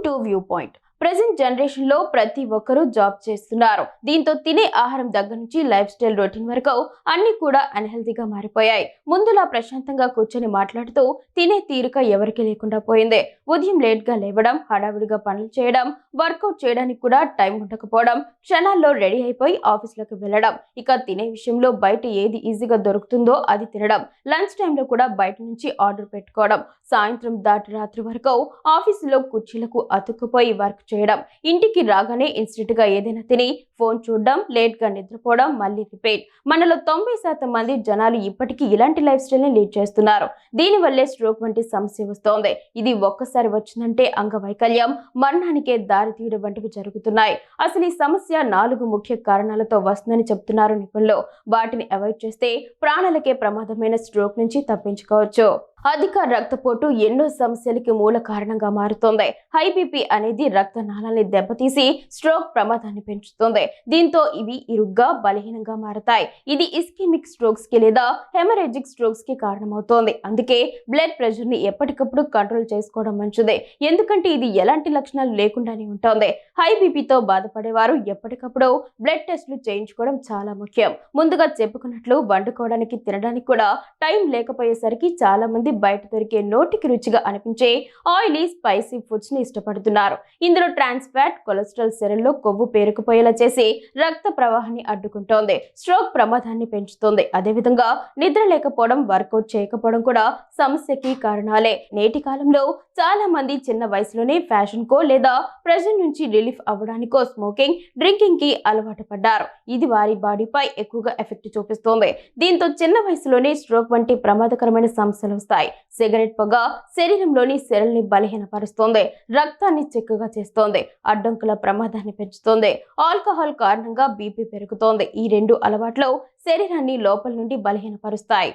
To to view point. Present జనరేషన్లో ప్రతి ఒక్కరూ జాబ్ చేస్తున్నారు. దీంతో తినే ఆహారం దగ్గర నుంచి లైఫ్ స్టైల్ రొటీన్ వరకు అన్ని కూడా అన్హెల్తీగా మారిపోయాయి. ముందులా ప్రశాంతంగా కూర్చొని మాట్లాడుతూ తినే తీరిక ఎవరికి లేకుండా పోయింది. ఉదయం లేట్గా లేవడం హడావిడిగా పనులు చేయడం వర్కౌట్ చేయడానికి కూడా టైం ఉండకపోవడం క్షణాల్లో రెడీ అయిపోయి ఆఫీస్లోకి వెళ్ళడం ఇక తినే విషయంలో బయట ఏది ఈజీగా దొరుకుతుందో అది తినడం లంచ్ టైంలో కూడా బయట నుంచి ఆర్డర్ పెట్టుకోవడం సాయంత్రం దాటి రాత్రి వరకు ఆఫీసులో కుర్చీలకు అతుక్కుపోయి వర్క్ చేయడం ఇంటికి రాగానే ఇన్స్టెంట్గా ఏదైనా తిని ఫోన్ చూడడం లేట్గా నిద్రపోవడం మళ్ళీ రిపేట్ మనలో తొంభై శాతం మంది జనాలు ఇప్పటికీ ఇలాంటి లైఫ్ స్టైల్ని లీడ్ చేస్తున్నారు. దీనివల్లే స్ట్రోక్ వంటి సమస్య వస్తోంది. ఇది ఒక్కసారి వచ్చిందంటే అంగవైకల్యం. మరణానికే దారి తీయడం వంటివి జరుగుతున్నాయి. అసలు ఈ సమస్య నాలుగు ముఖ్య కారణాలతో వస్తుందని చెప్తున్నారు నిపుణులు. వాటిని అవాయిడ్ చేస్తే ప్రాణాలకే ప్రమాదమైన స్ట్రోక్ నుంచి తప్పించుకోవచ్చు. అధిక రక్తపోటు ఎన్నో సమస్యలకి మూల కారణంగా మారుతోంది. హై బీపీ అనేది రక్తనాళాన్ని దెబ్బతీసి స్ట్రోక్ ప్రమాదాన్ని పెంచుతుంది. దీంతో ఇవి ఇరుగ్గా బలహీనంగా మారతాయి. ఇది ఇస్కెమిక్ స్ట్రోక్స్కి లేదా హెమరేజిక్ స్ట్రోక్స్కి కారణమవుతోంది. అందుకే బ్లడ్ ప్రెషర్ని ఎప్పటికప్పుడు కంట్రోల్ చేసుకోవడం మంచిదే. ఎందుకంటే ఇది ఎలాంటి లక్షణాలు లేకుండానే ఉంటుంది. హై బీపీతో బాధపడేవారు ఎప్పటికప్పుడు బ్లడ్ టెస్టులు చేయించుకోవడం చాలా ముఖ్యం. ముందుగా చెప్పుకున్నట్లు వండుకోవడానికి తినడానికి కూడా టైం లేకపోయేసరికి చాలా మంది బయట దొరికే నోటికి రుచిగా అనిపించే ఆయిలీ స్పైసీ ఫుడ్స్ని ఇష్టపడుతున్నారు. ఇందులో ట్రాన్స్ ఫ్యాట్ కొలెస్ట్రాల్ శరీరంలో కొవ్వు పేరుకుపోయేలా చేసి రక్త ప్రవాహాన్ని అడ్డుకుంటోంది. స్ట్రోక్ ప్రమాదాన్ని పెంచుతోంది. అదేవిధంగా నిద్ర లేకపోవడం వర్కౌట్ చేయకపోవడం కూడా సమస్యకి కారణాలే. నేటి కాలంలో చాలా మంది చిన్న వయసులోనే ఫ్యాషన్ కో లేదా ప్రెజర్ నుంచి రిలీఫ్ అవ్వడానికో స్మోకింగ్ డ్రింకింగ్కి అలవాటు పడ్డారు. ఇది వారి బాడీపై ఎక్కువగా ఎఫెక్ట్ చూపిస్తోంది. దీంతో చిన్న వయసులోనే స్ట్రోక్ వంటి ప్రమాదకరమైన సమస్యలు వస్తాయి. సిగరెట్ పొగ శరీరంలోని సెరల్ని బలహీనపరుస్తోంది. రక్తాన్ని చిక్కగా చేస్తోంది. అడ్డంకుల ప్రమాదాన్ని పెంచుతోంది. ఆల్కహాల్ కారణంగా బీపీ పెరుగుతోంది. ఈ రెండు అలవాట్లు శరీరాన్ని లోపల నుండి బలహీనపరుస్తాయి.